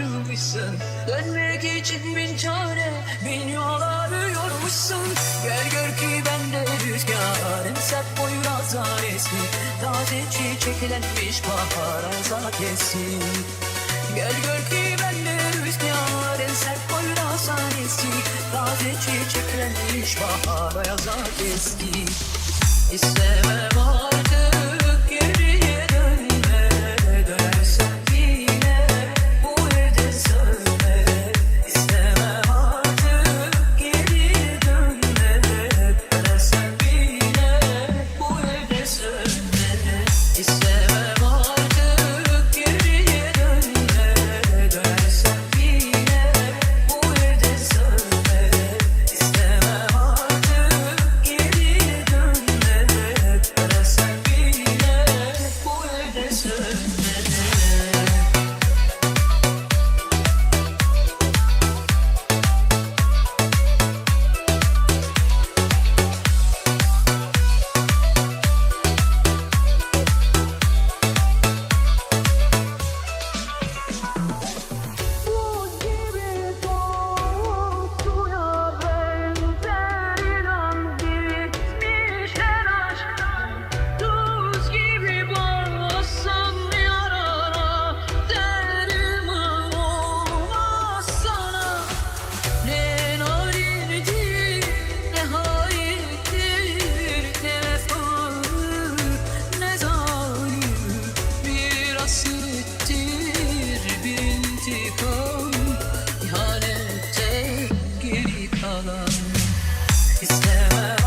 yormuşsun Dönmek için bin çare bin yol arıyormuşsun. Gel gör ki bende rüzgarın sert boyrazlar eski Taze çiçeklenmiş bahar etsin. Gel gör ki bende rüzgarın sert boyrazlar eski Taze çiçeklenmiş bahar azat eski İstemem It's never